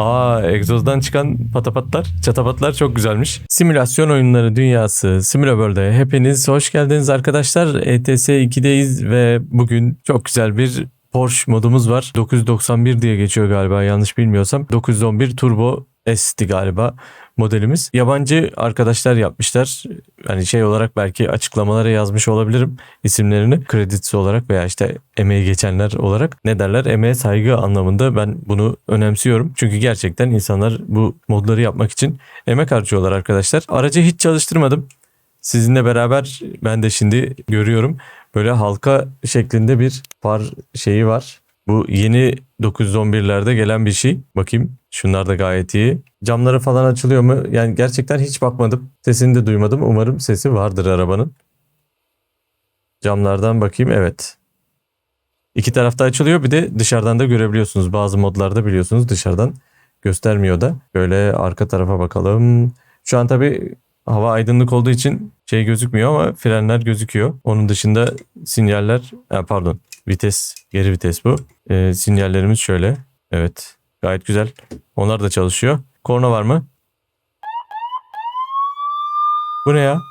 Aa egzozdan çıkan patapatlar, çatapatlar çok güzelmiş. Simülasyon oyunları dünyası Simulaworld'e hepiniz hoş geldiniz arkadaşlar. ETS 2'deyiz ve bugün çok güzel bir Porsche modumuz var. 991 diye geçiyor galiba yanlış bilmiyorsam. 911 Turbo S'ti galiba modelimiz. Yabancı arkadaşlar yapmışlar. Hani şey olarak belki açıklamalara yazmış olabilirim isimlerini. Kredisi olarak veya işte emeği geçenler olarak. Ne derler? Emeğe saygı anlamında ben bunu önemsiyorum. Çünkü gerçekten insanlar bu modları yapmak için emek harcıyorlar arkadaşlar. Aracı hiç çalıştırmadım. Sizinle beraber ben de şimdi görüyorum. Böyle halka şeklinde bir far şeyi var. Bu yeni 911'lerde gelen bir şey. Bakayım şunlar da gayet iyi. Camları falan açılıyor mu? Yani gerçekten hiç bakmadım. Sesini de duymadım. Umarım sesi vardır arabanın. Camlardan bakayım. Evet. İki tarafta açılıyor. Bir de dışarıdan da görebiliyorsunuz. Bazı modlarda biliyorsunuz dışarıdan göstermiyor da. Böyle arka tarafa bakalım. Şu an tabii hava aydınlık olduğu için şey gözükmüyor ama frenler gözüküyor. Onun dışında sinyaller, pardon vites, geri vites bu. Ee, sinyallerimiz şöyle. Evet gayet güzel. Onlar da çalışıyor. Korna var mı? Bu ne ya?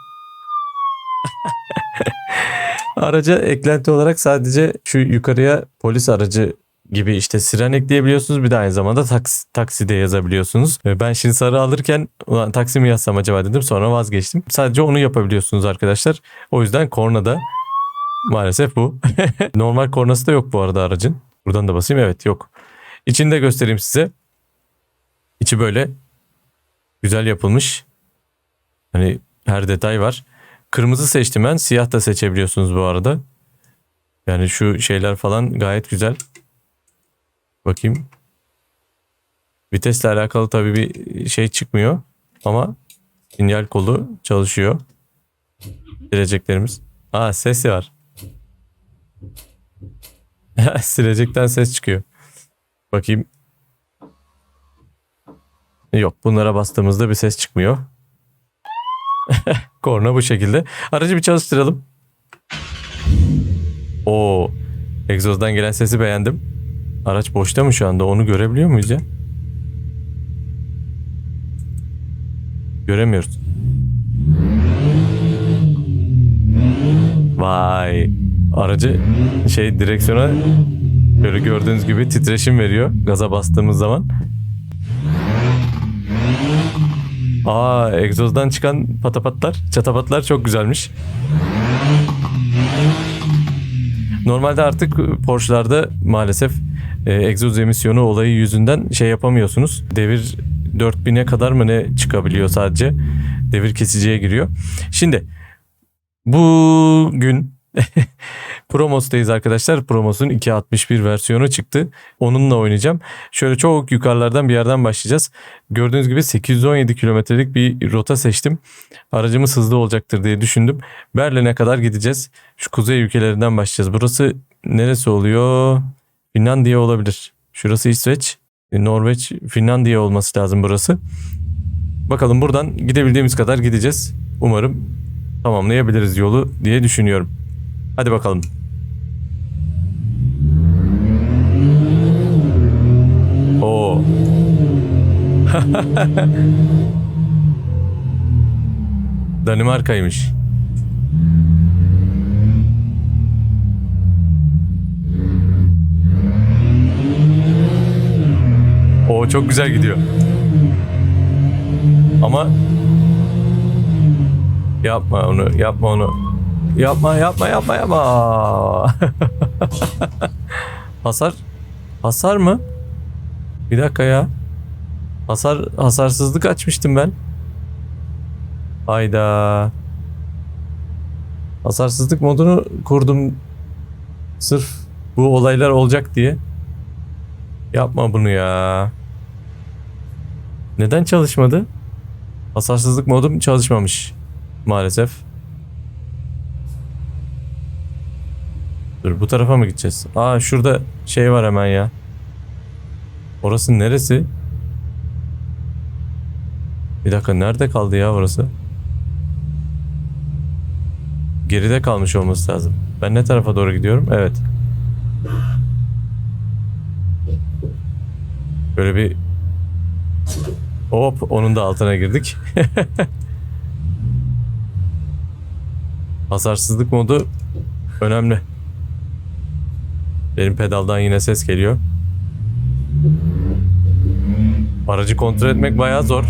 Araca eklenti olarak sadece şu yukarıya polis aracı gibi işte siren ekleyebiliyorsunuz. Bir de aynı zamanda taksi, taksi de yazabiliyorsunuz. Ve Ben şimdi sarı alırken ulan taksi mi yazsam acaba dedim sonra vazgeçtim. Sadece onu yapabiliyorsunuz arkadaşlar. O yüzden korna da maalesef bu. Normal kornası da yok bu arada aracın. Buradan da basayım evet yok. İçini de göstereyim size. İçi böyle güzel yapılmış. Hani her detay var. Kırmızı seçtim ben. Siyah da seçebiliyorsunuz bu arada. Yani şu şeyler falan gayet güzel. Bakayım. Vitesle alakalı tabii bir şey çıkmıyor. Ama sinyal kolu çalışıyor. Sileceklerimiz. Aa ses var. Silecekten ses çıkıyor. Bakayım. Yok bunlara bastığımızda bir ses çıkmıyor. Korna bu şekilde. Aracı bir çalıştıralım. Oo, egzozdan gelen sesi beğendim. Araç boşta mı şu anda? Onu görebiliyor muyuz ya? Göremiyoruz. Vay. Aracı şey direksiyona böyle gördüğünüz gibi titreşim veriyor gaza bastığımız zaman. Aa egzozdan çıkan patapatlar, çatapatlar çok güzelmiş. Normalde artık Porsche'larda maalesef e, egzoz emisyonu olayı yüzünden şey yapamıyorsunuz. Devir 4000'e kadar mı ne çıkabiliyor sadece. Devir kesiciye giriyor. Şimdi bugün Promos'tayız arkadaşlar. Promos'un 2.61 versiyonu çıktı. Onunla oynayacağım. Şöyle çok yukarılardan bir yerden başlayacağız. Gördüğünüz gibi 817 kilometrelik bir rota seçtim. Aracımız hızlı olacaktır diye düşündüm. Berlin'e kadar gideceğiz. Şu kuzey ülkelerinden başlayacağız. Burası neresi oluyor? Finlandiya olabilir. Şurası İsveç. E, Norveç, Finlandiya olması lazım burası. Bakalım buradan gidebildiğimiz kadar gideceğiz. Umarım tamamlayabiliriz yolu diye düşünüyorum. Hadi bakalım. Oo. Danimarka'ymış. O çok güzel gidiyor. Ama yapma onu, yapma onu. Yapma, yapma, yapma, yapma. Hasar Hasar mı? Bir dakika ya. Hasar hasarsızlık açmıştım ben. Hayda. Hasarsızlık modunu kurdum. Sırf bu olaylar olacak diye. Yapma bunu ya. Neden çalışmadı? Hasarsızlık modum çalışmamış. Maalesef. Dur bu tarafa mı gideceğiz? Aa şurada şey var hemen ya. Orası neresi? Bir dakika nerede kaldı ya orası? Geride kalmış olması lazım. Ben ne tarafa doğru gidiyorum? Evet. Böyle bir Hop onun da altına girdik. Hasarsızlık modu önemli. Benim pedaldan yine ses geliyor. Aracı kontrol etmek bayağı zor.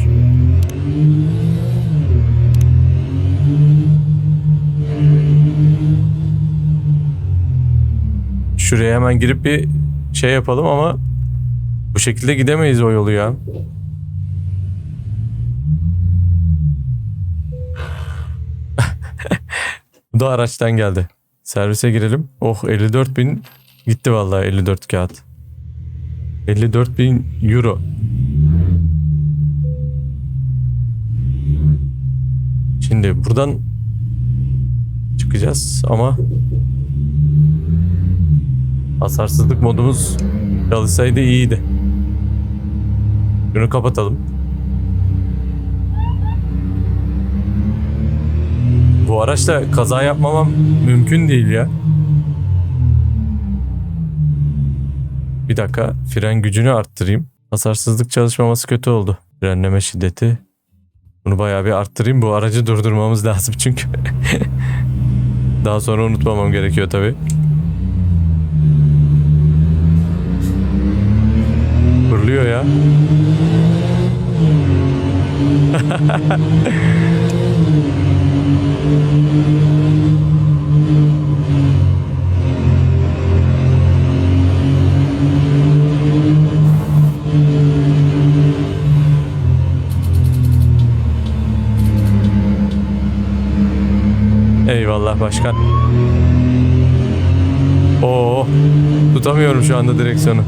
Şuraya hemen girip bir şey yapalım ama bu şekilde gidemeyiz o yolu ya. Bu da araçtan geldi. Servise girelim. Oh 54 bin gitti vallahi 54 kağıt. 54 bin euro. Şimdi buradan çıkacağız ama hasarsızlık modumuz çalışsaydı iyiydi. Şunu kapatalım. Bu araçla kaza yapmamam mümkün değil ya. Bir dakika fren gücünü arttırayım. Hasarsızlık çalışmaması kötü oldu. Frenleme şiddeti. Bunu bayağı bir arttırayım. Bu aracı durdurmamız lazım çünkü. Daha sonra unutmamam gerekiyor tabii. Fırlıyor ya. Eyvallah başkan. Oo, tutamıyorum şu anda direksiyonu.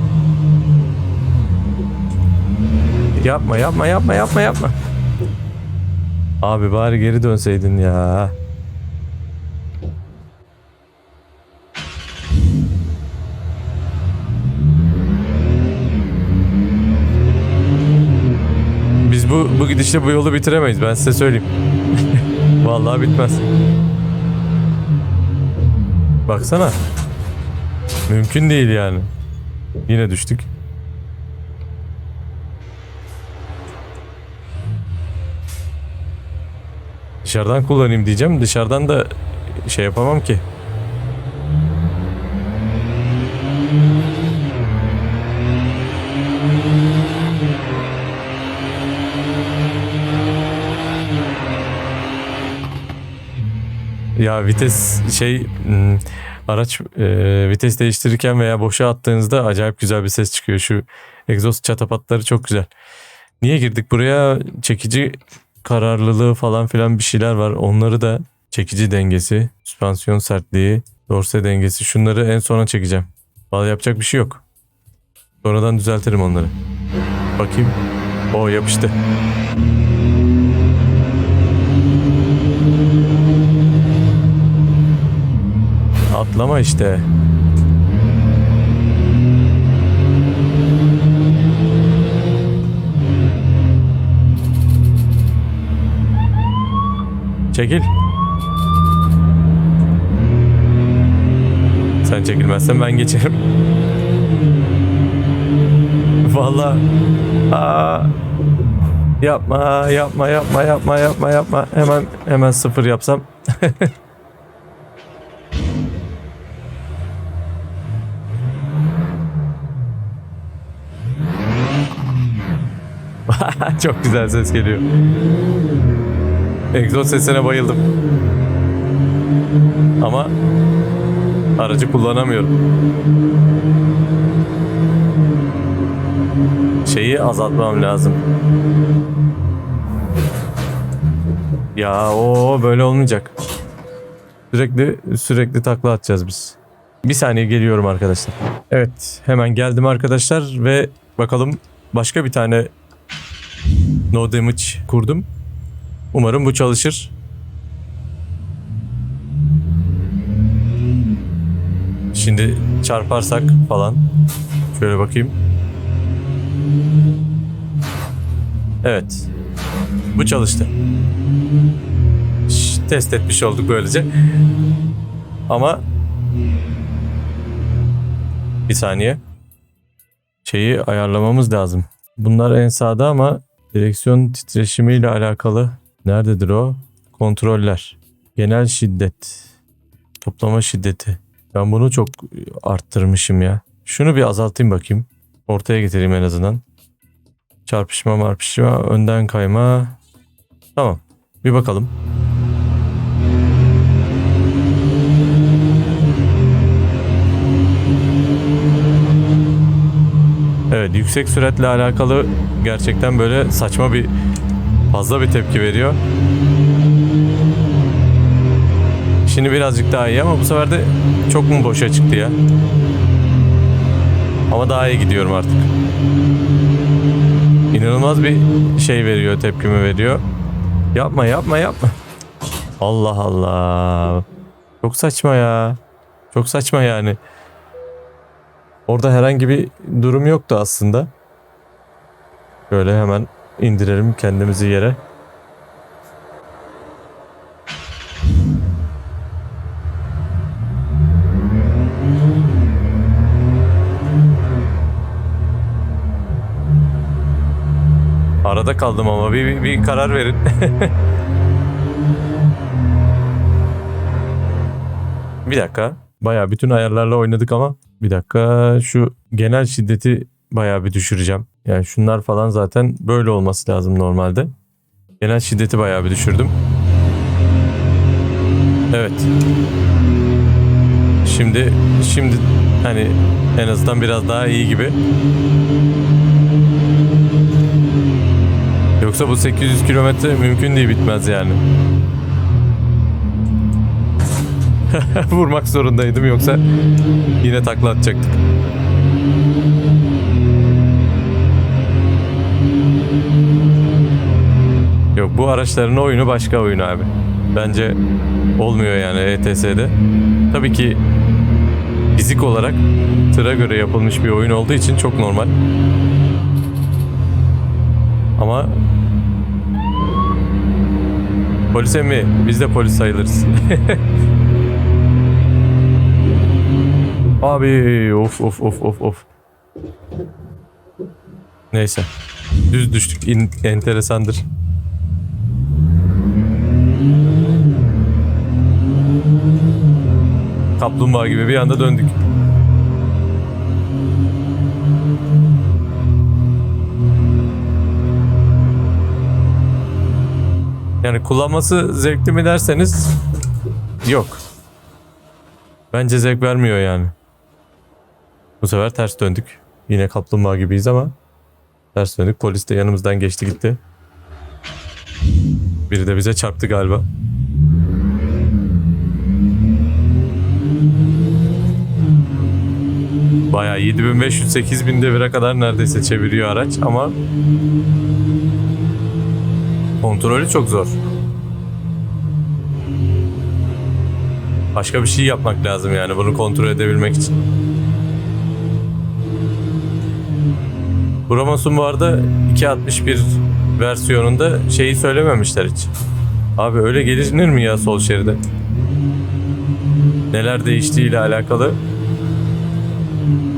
Yapma yapma yapma yapma yapma. Abi bari geri dönseydin ya. Biz bu bu gidişle bu yolu bitiremeyiz ben size söyleyeyim. Vallahi bitmez. Baksana. Mümkün değil yani. Yine düştük. Dışarıdan kullanayım diyeceğim. Dışarıdan da şey yapamam ki. Ya vites şey hmm, araç e, vites değiştirirken veya boşa attığınızda acayip güzel bir ses çıkıyor. Şu egzoz çatapatları çok güzel. Niye girdik buraya? Çekici kararlılığı falan filan bir şeyler var. Onları da çekici dengesi, süspansiyon sertliği, dorse dengesi şunları en sona çekeceğim. Vallahi yapacak bir şey yok. Sonradan düzeltirim onları. Bakayım. O yapıştı. Atlama işte. Çekil. Sen çekilmezsen ben geçerim. Vallahi aa, yapma yapma yapma yapma yapma yapma hemen hemen sıfır yapsam Çok güzel ses geliyor. Egzoz sesine bayıldım. Ama aracı kullanamıyorum. Şeyi azaltmam lazım. Ya o böyle olmayacak. Sürekli sürekli takla atacağız biz. Bir saniye geliyorum arkadaşlar. Evet hemen geldim arkadaşlar ve bakalım başka bir tane no damage kurdum. Umarım bu çalışır. Şimdi çarparsak falan. Şöyle bakayım. Evet. Bu çalıştı. Şş, Test etmiş olduk böylece. Ama bir saniye. Şeyi ayarlamamız lazım. Bunlar en sağda ama direksiyon titreşimiyle alakalı. Nerededir o? Kontroller. Genel şiddet. Toplama şiddeti. Ben bunu çok arttırmışım ya. Şunu bir azaltayım bakayım. Ortaya getireyim en azından. Çarpışma marpışma önden kayma. Tamam. Bir bakalım. Evet yüksek süratle alakalı gerçekten böyle saçma bir fazla bir tepki veriyor. Şimdi birazcık daha iyi ama bu sefer de çok mu boşa çıktı ya? Ama daha iyi gidiyorum artık. İnanılmaz bir şey veriyor, tepkimi veriyor. Yapma, yapma, yapma. Allah Allah. Çok saçma ya. Çok saçma yani. Orada herhangi bir durum yoktu aslında. Şöyle hemen indirelim kendimizi yere. Arada kaldım ama bir, bir, bir karar verin. bir dakika. Bayağı bütün ayarlarla oynadık ama bir dakika şu genel şiddeti bayağı bir düşüreceğim. Yani şunlar falan zaten böyle olması lazım normalde. Genel şiddeti bayağı bir düşürdüm. Evet. Şimdi şimdi hani en azından biraz daha iyi gibi. Yoksa bu 800 kilometre mümkün değil bitmez yani. Vurmak zorundaydım yoksa yine takla atacaktık. Yok bu araçların oyunu başka oyun abi. Bence olmuyor yani ETS'de. Tabii ki fizik olarak tıra göre yapılmış bir oyun olduğu için çok normal. Ama polise mi? Biz de polis sayılırız. Abi of of of of of. Neyse. Düz düştük. İn- enteresandır. Kaplumbağa gibi bir anda döndük. Yani kullanması zevkli mi derseniz yok. Bence zevk vermiyor yani. Bu sefer ters döndük. Yine kaplumbağa gibiyiz ama ters döndük. Polis de yanımızdan geçti gitti. Biri de bize çarptı galiba. Bayağı 7500-8000 devire kadar neredeyse çeviriyor araç ama kontrolü çok zor. Başka bir şey yapmak lazım yani bunu kontrol edebilmek için. Bromas'un bu arada 2.61 versiyonunda şeyi söylememişler hiç. Abi öyle gelinir mi ya sol şeride? Neler değiştiğiyle alakalı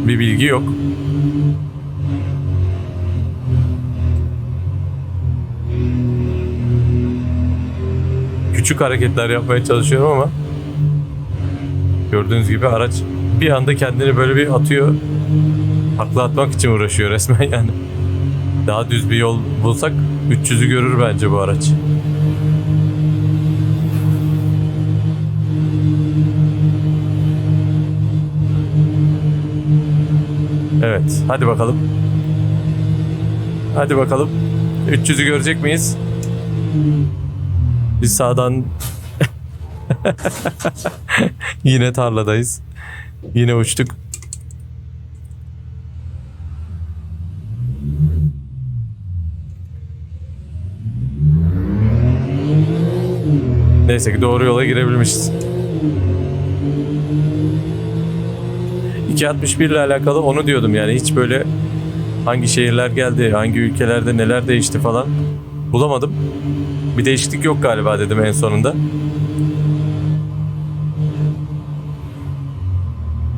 bir bilgi yok. Küçük hareketler yapmaya çalışıyorum ama gördüğünüz gibi araç bir anda kendini böyle bir atıyor. Takla atmak için uğraşıyor resmen yani. Daha düz bir yol bulsak 300'ü görür bence bu araç. Evet, hadi bakalım. Hadi bakalım. 300'ü görecek miyiz? Biz sağdan Yine tarladayız. Yine uçtuk. Neyse ki doğru yola girebilmişiz. 261 ile alakalı onu diyordum yani hiç böyle hangi şehirler geldi, hangi ülkelerde neler değişti falan bulamadım. Bir değişiklik yok galiba dedim en sonunda.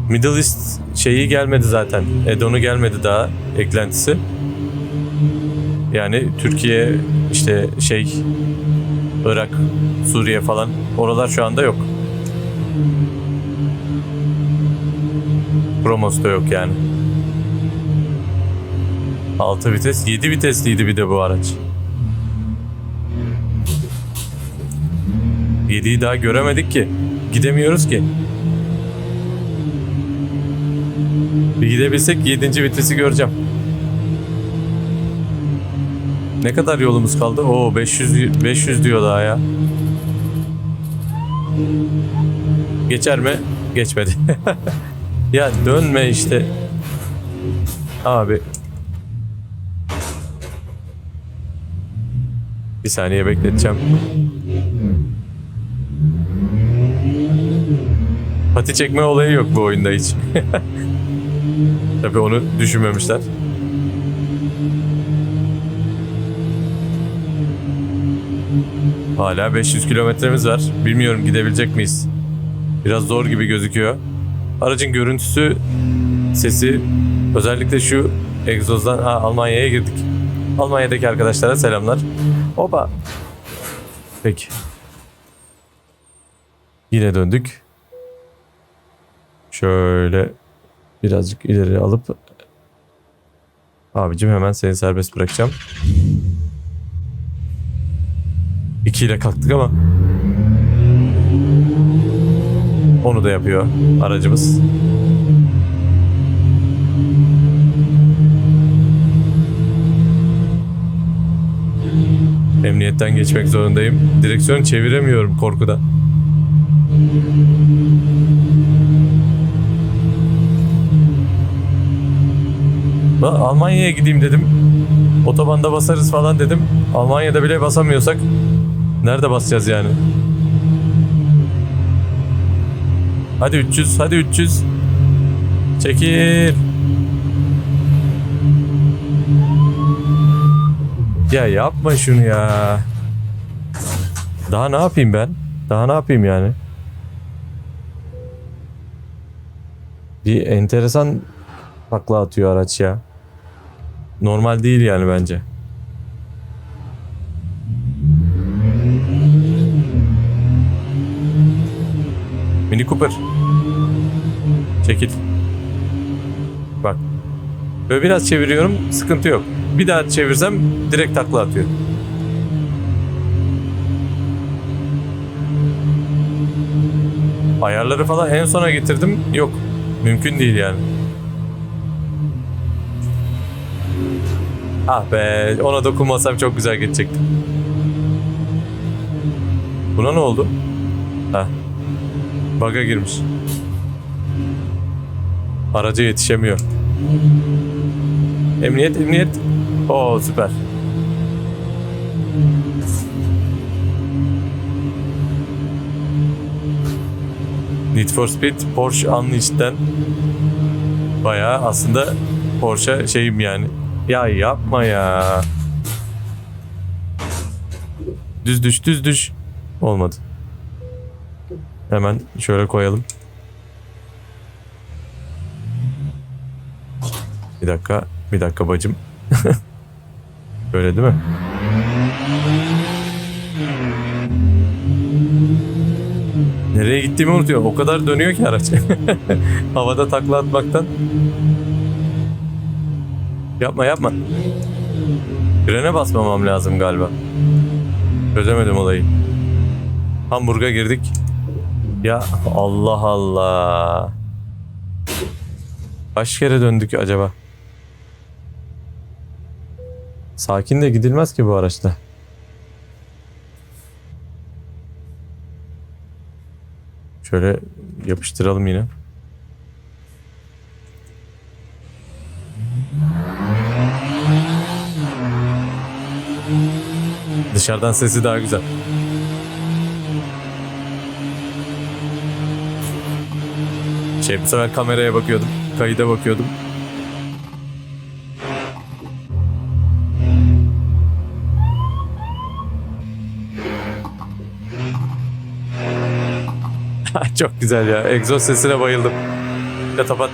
Middle East şeyi gelmedi zaten. Edon'u gelmedi daha eklentisi. Yani Türkiye işte şey Irak, Suriye falan oralar şu anda yok. Promos da yok yani. 6 vites, 7 vitesliydi bir de bu araç. 7'yi daha göremedik ki. Gidemiyoruz ki. Bir gidebilsek 7. vitesi göreceğim. Ne kadar yolumuz kaldı? Oo 500 500 diyor daha ya. Geçer mi? Geçmedi. ya dönme işte. Abi. Bir saniye bekleteceğim. Pati çekme olayı yok bu oyunda hiç. Tabii onu düşünmemişler. Hala 500 kilometremiz var. Bilmiyorum gidebilecek miyiz? Biraz zor gibi gözüküyor. Aracın görüntüsü, sesi, özellikle şu egzozdan ha, Almanya'ya girdik. Almanya'daki arkadaşlara selamlar. Oba. Peki. Yine döndük. Şöyle birazcık ileri alıp abicim hemen seni serbest bırakacağım. 2 ile kalktık ama onu da yapıyor aracımız. Emniyetten geçmek zorundayım. Direksiyonu çeviremiyorum korkudan. Almanya'ya gideyim dedim. Otobanda basarız falan dedim. Almanya'da bile basamıyorsak nerede basacağız yani? Hadi 300, hadi 300. Çekil. Ya yapma şunu ya. Daha ne yapayım ben? Daha ne yapayım yani? Bir enteresan takla atıyor araç ya. Normal değil yani bence. Mini Cooper. Çekil. Bak. Böyle biraz çeviriyorum sıkıntı yok. Bir daha çevirsem direkt takla atıyor. Ayarları falan en sona getirdim. Yok. Mümkün değil yani. Ah be ona dokunmasam çok güzel geçecekti. Buna ne oldu? Ha. Baga girmiş. Araca yetişemiyor. Emniyet, emniyet. Oo süper. Need for Speed Porsche Unleashed'den bayağı aslında Porsche şeyim yani. Ya yapma ya. Düz düş düz düş. Olmadı. Hemen şöyle koyalım. Bir dakika. Bir dakika bacım. Böyle değil mi? Nereye gittiğimi unutuyor. O kadar dönüyor ki araç. Havada takla atmaktan. Yapma yapma. Frene basmamam lazım galiba. Çözemedim olayı. Hamburg'a girdik. Ya Allah Allah. Kaç kere döndük acaba? Sakin de gidilmez ki bu araçta. Şöyle yapıştıralım yine. Dışarıdan sesi daha güzel. Şey bu sefer kameraya bakıyordum. Kayıda bakıyordum. Çok güzel ya. Egzoz sesine bayıldım. Yatapat.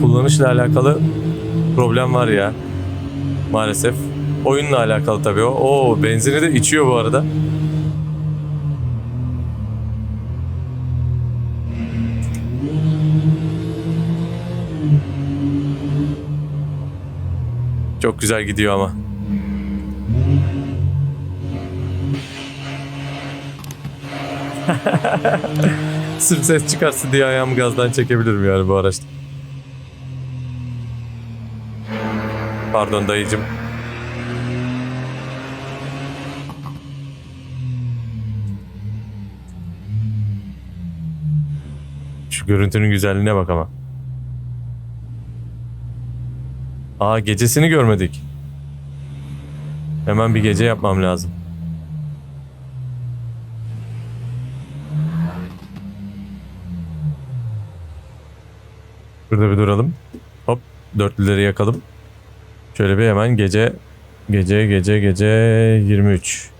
Kullanışla alakalı problem var ya. Maalesef. Oyunla alakalı tabii o. Oo benzini de içiyor bu arada. Çok güzel gidiyor ama. Sırf ses çıkarsın diye ayağımı gazdan çekebilirim yani bu araçta. Pardon dayıcım. Şu görüntünün güzelliğine bak ama. Aa gecesini görmedik. Hemen bir gece yapmam lazım. Burada bir duralım. Hop dörtlüleri yakalım. Şöyle bir hemen gece gece gece gece 23.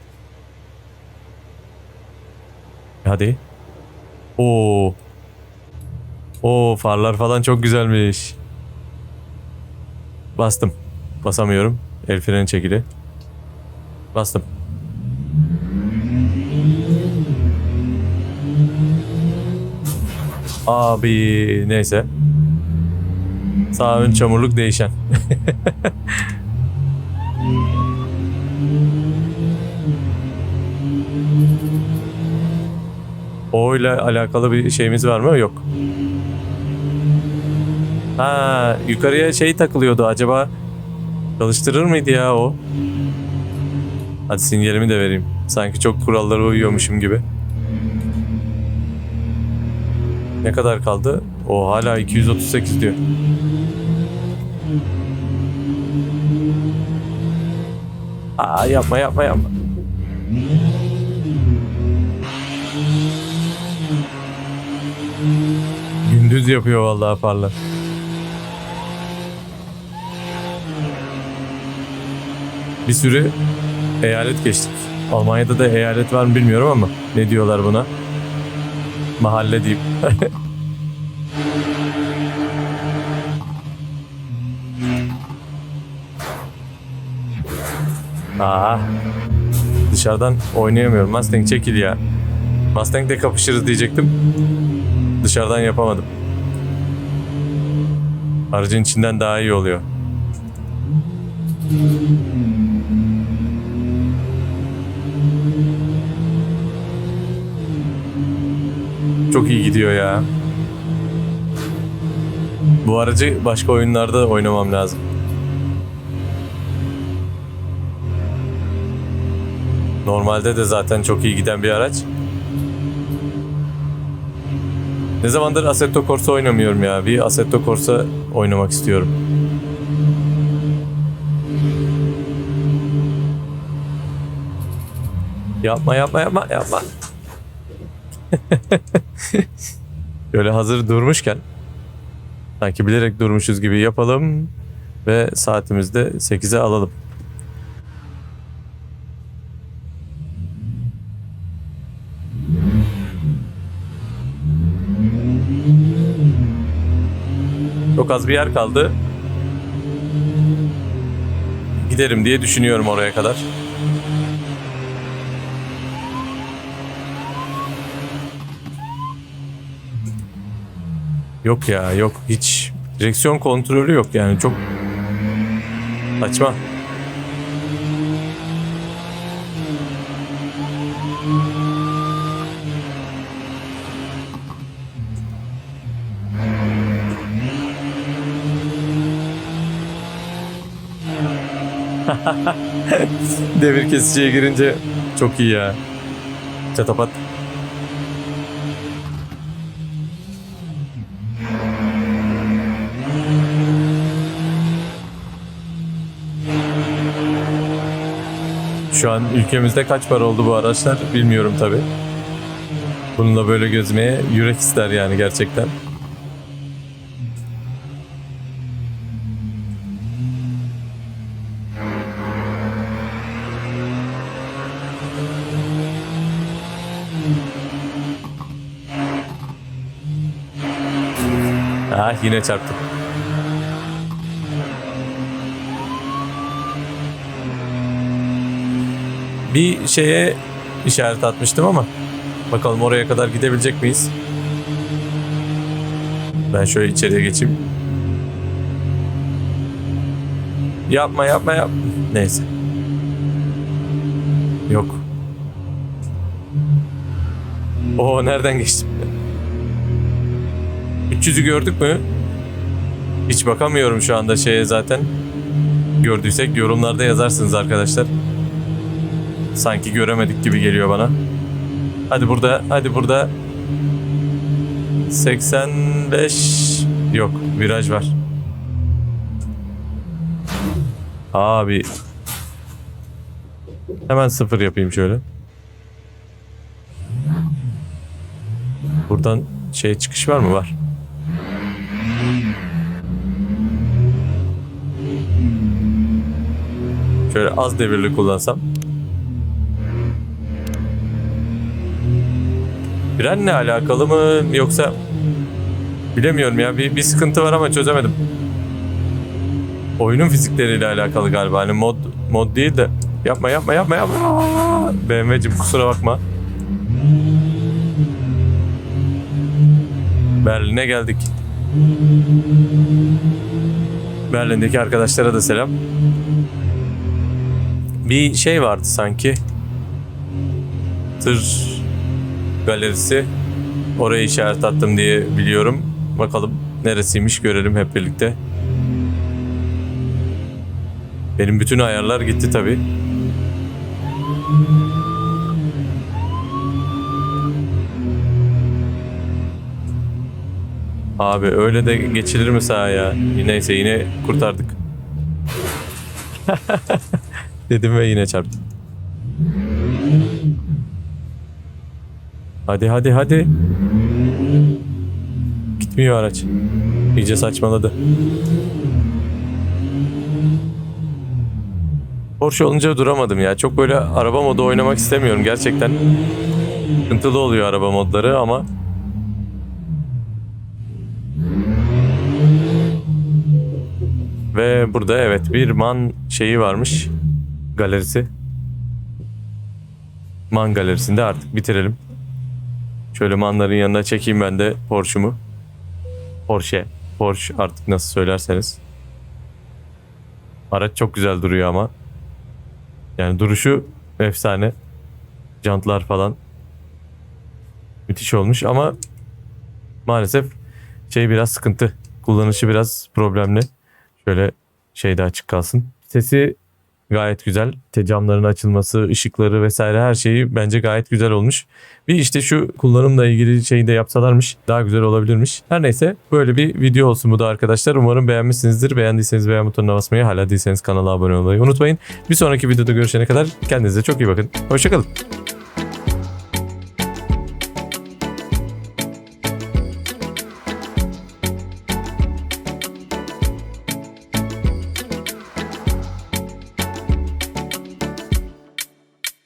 Hadi. Oo. Oo farlar falan çok güzelmiş. Bastım. Basamıyorum. El freni çekili. Bastım. Abi neyse. Sağ ön çamurluk değişen. O ile alakalı bir şeyimiz var mı? Yok. Ha, yukarıya şey takılıyordu. Acaba çalıştırır mıydı ya o? Hadi sinyalimi de vereyim. Sanki çok kurallara uyuyormuşum gibi. Ne kadar kaldı? O hala 238 diyor. Aa yapma yapma yapma. Gündüz yapıyor vallahi farlar. Bir sürü eyalet geçtik. Almanya'da da eyalet var mı bilmiyorum ama ne diyorlar buna? Mahalle diyeyim. Aa, dışarıdan oynayamıyorum. Mustang çekil ya. Mustang'de kapışırız diyecektim. Dışarıdan yapamadım. Aracın içinden daha iyi oluyor. Çok iyi gidiyor ya. Bu aracı başka oyunlarda oynamam lazım. Normalde de zaten çok iyi giden bir araç. Ne zamandır Assetto Corsa oynamıyorum ya. Bir Assetto Corsa oynamak istiyorum. Yapma yapma yapma yapma. Böyle hazır durmuşken sanki bilerek durmuşuz gibi yapalım ve saatimizde 8'e alalım. Çok az bir yer kaldı. Giderim diye düşünüyorum oraya kadar. Yok ya yok hiç direksiyon kontrolü yok yani çok saçma. Devir kesiciye girince çok iyi ya. Çatapat. Şu an ülkemizde kaç para oldu bu araçlar bilmiyorum tabi. Bununla böyle gezmeye yürek ister yani gerçekten. Yine çarptım. Bir şeye işaret atmıştım ama bakalım oraya kadar gidebilecek miyiz? Ben şöyle içeriye geçeyim. Yapma yapma yap. Neyse. Yok. Oo nereden geçtim? 300'ü gördük mü? Hiç bakamıyorum şu anda şeye zaten. Gördüysek yorumlarda yazarsınız arkadaşlar. Sanki göremedik gibi geliyor bana. Hadi burada, hadi burada. 85 yok, viraj var. Abi. Hemen sıfır yapayım şöyle. Buradan şey çıkış var mı? Var. Şöyle az devirli kullansam. Frenle alakalı mı yoksa bilemiyorum ya bir, bir sıkıntı var ama çözemedim. Oyunun fizikleriyle alakalı galiba. Hani mod mod değil de yapma yapma yapma yapma. BMW'cim kusura bakma. Berlin'e geldik. Berlin'deki arkadaşlara da selam. Bir şey vardı sanki. Tır galerisi. Oraya işaret attım diye biliyorum. Bakalım neresiymiş görelim hep birlikte. Benim bütün ayarlar gitti tabi. Abi öyle de geçilir mi sağa ya? Neyse yine kurtardık. Dedim ve yine çarptım. Hadi hadi hadi. Gitmiyor araç. İyice saçmaladı. Porsche olunca duramadım ya. Çok böyle araba modu oynamak istemiyorum gerçekten. Sıkıntılı oluyor araba modları ama Ve burada evet bir man şeyi varmış. Galerisi. Man galerisinde artık bitirelim. Şöyle manların yanına çekeyim ben de Porsche'umu. Porsche. Porsche artık nasıl söylerseniz. Araç çok güzel duruyor ama. Yani duruşu efsane. Jantlar falan. Müthiş olmuş ama maalesef şey biraz sıkıntı. Kullanışı biraz problemli. Şöyle şey de açık kalsın. Sesi gayet güzel. Te- Camların açılması, ışıkları vesaire her şeyi bence gayet güzel olmuş. Bir işte şu kullanımla ilgili şeyi de yapsalarmış daha güzel olabilirmiş. Her neyse böyle bir video olsun bu da arkadaşlar. Umarım beğenmişsinizdir. Beğendiyseniz beğen butonuna basmayı, hala değilseniz kanala abone olmayı unutmayın. Bir sonraki videoda görüşene kadar kendinize çok iyi bakın. Hoşçakalın.